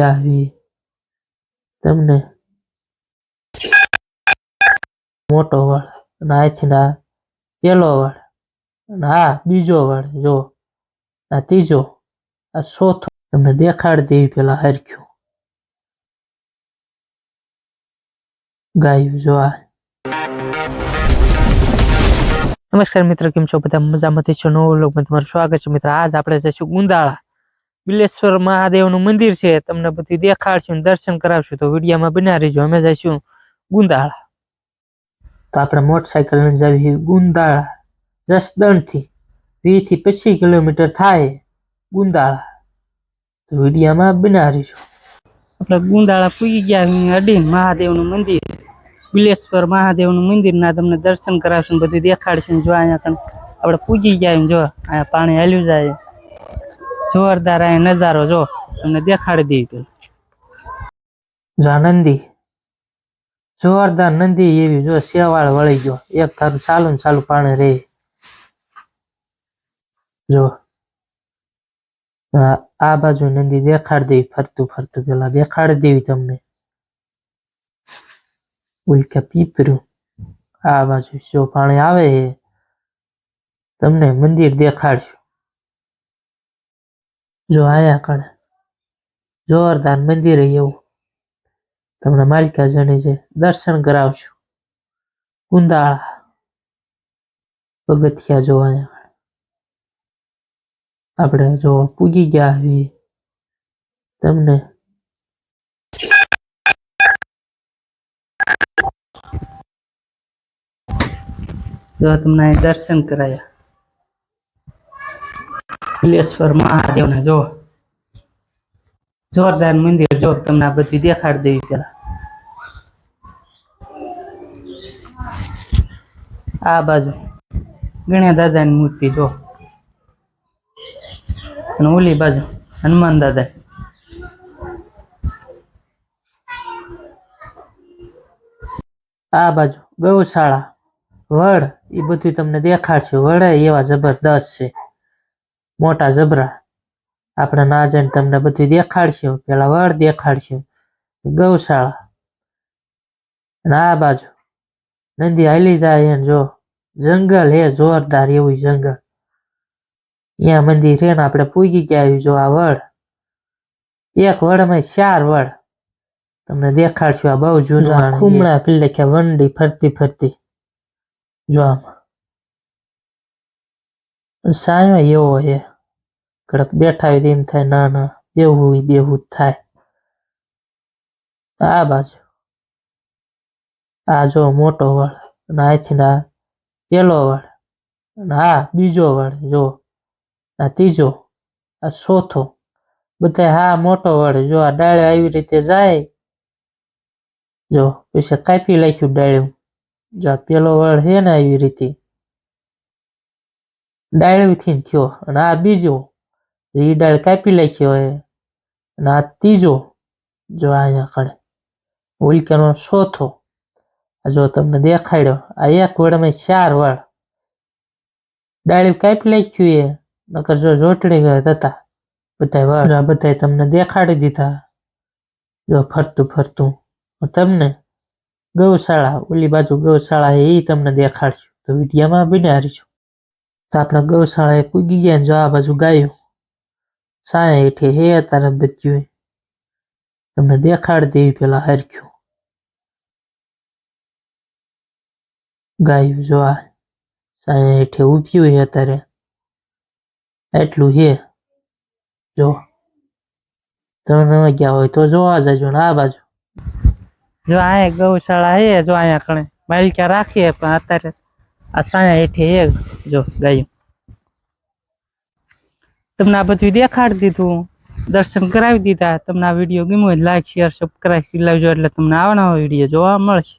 આવી તમને મોટો વળ અને આથી ના પેલો વળ અને આ બીજો વળ, જો. આ ત્રીજો, આ ચોથો. તમને દેખાડી દેવી પેલા હરખ્યું ગાયું, જો આ. નમસ્કાર મિત્રો, કેમ છો? બધા મજામાંથી છો? નવો લોક તમારું સ્વાગત છે. મિત્ર, આજ આપણે જઈશું ગુંદાળા. બિલેશ્વર મહાદેવનું મંદિર છે, તમને બધું દેખાડશું દર્શન કરાવશું, તો વિડીયોમાં બના રહીજો. અમે જઈશું ગુંદાળા. તો આપણે મોટરસાયકલ જવી ગુંદાળા. જસદણથી વીસથી પચીસ કિલોમીટર થાય ગુંદાળા. તો વિડીયામાં બના રહીજો. આપણે ગુંદાળા પૂગી ગયા અડીન મહાદેવનું મંદિર. બિલેશ્વર મહાદેવનું મંદિરના તમને દર્શન કરાવશું બધું દેખાડશું જો અહીંયા આપણે પૂગી ગયા જો, અહીંયા પાણી હાલ્યું જાય. જોરદાર અહીંયા નજારો જો, તમને દેખાડી દઈ પેલું જો નંદી જોરદાર નંદી એવી જો, શેવાળ વળી ગયો. એક તારું ચાલુ ને ચાલુ પાણી રે. જો. આ બાજુ નંદી દેખાડી દેવી, ફરતું ફરતું પેલા દેખાડી દેવી તમને. ઉલકા પીપરું. આ બાજુ જો પાણી આવે તમને મંદિર દેખાડશું. જો આયા કણ. જોરદાર મંદિર એવું. તમને માલિકા જણી છે. દર્શન કરાવશું. કુંદાળા પગથિયા જોવાના આપણે જો પૂગી ગયા આવી તમને જો તમને દર્શન કરાયા. બિલેશ્વર મહાદેવના, જો. જોરદાર મંદિર, જો, તમને આ બધી દેખાડી દેવી પેલા આ બાજુ. ગણ્યા દાદાની મૂર્તિ, જો. અને ઓલી બાજુ, હનુમાન દાદા આ બાજુ, ગૌશાળા, વડ, એ બધું તમને દેખાડશે. વડ એવા જબરદસ્ત છે. મોટા જબરા આપણે ના જઈને તમને બધું દેખાડશું. પેલા વડ દેખાડશું. ગૌશાળા. અને આ બાજુ. નદી હાલી જાય એને જો. જંગલ હે જોરદાર એવું જંગલ. અહીંયા મંદિર હે ને આપણે પૂગી ગયા જો આ વડ. એક વડમાં ચાર વડ. તમને દેખાડશું આ બહુ જૂના ખુમણા કિલ્લે કે વંડી ફરતી ફરતી. જો આમ. સાયો એવો એ કડક બેઠા હોય એમ થાય, ના ના બેવું બેવું થાય. આ બાજુ. આ જો મોટો વાળ અને આથી ના પેલો વાળ અને આ બીજો વાળ જો. આ ત્રીજો, આ ચોથો. બધા હા મોટો વાળ જો, આ ડાળે આવી રીતે જાય. જો, પછી કાપી નાખ્યું ડાળ્યું જો, આ પેલો વાળ છે ને આવી રીતે. ડાળીથી થયો અને આ બીજો, એ ડાળ કાપી નાખ્યો એ અને આ ત્રીજો જો અહીંયા કણે ઉલ્કાનો ચોથો જો તમને દેખાડ્યો, આ એક વડમાં ચાર વડ ડાળી કાપી નાખ્યું એ, નકર જો જોટણી ગયા હતા, બધા વડ આ બધા તમને દેખાડી દીધા. જો ફરતું ફરતું તમને ગૌશાળા, ઓલી બાજુ ગૌશાળા એ તમને દેખાડશું. તો વિડીયામાં બિનારી રહીશું તો આપણે ગૌશાળાએ પૂગી ગયા ને જો આ બાજુ ગાયું સાયા હેઠે હે તારે બધું તમને દેખાડી દેવી પેલા હરખ્યું ગાયું જો આ સાયા હેઠે ઉભ્યું હે અત્યારે એટલું હે જો તમે ન ગયા હોય તો જોવા જજો ને આ બાજુ જો અહીંયા ગૌશાળા હે જો અહીંયા કણે માલિકા રાખીએ પણ અત્યારે આ સાયા હેઠે હે જો ગાયું તમને આ બધું દેખાડી દીધું, દર્શન કરાવી દીધા. તમને આ વીડિયો ગમ્યો હોય લાઈક શેર સબસ્ક્રાઈબ લાવજો એટલે તમને આવવાના વીડિયો જોવા મળશે.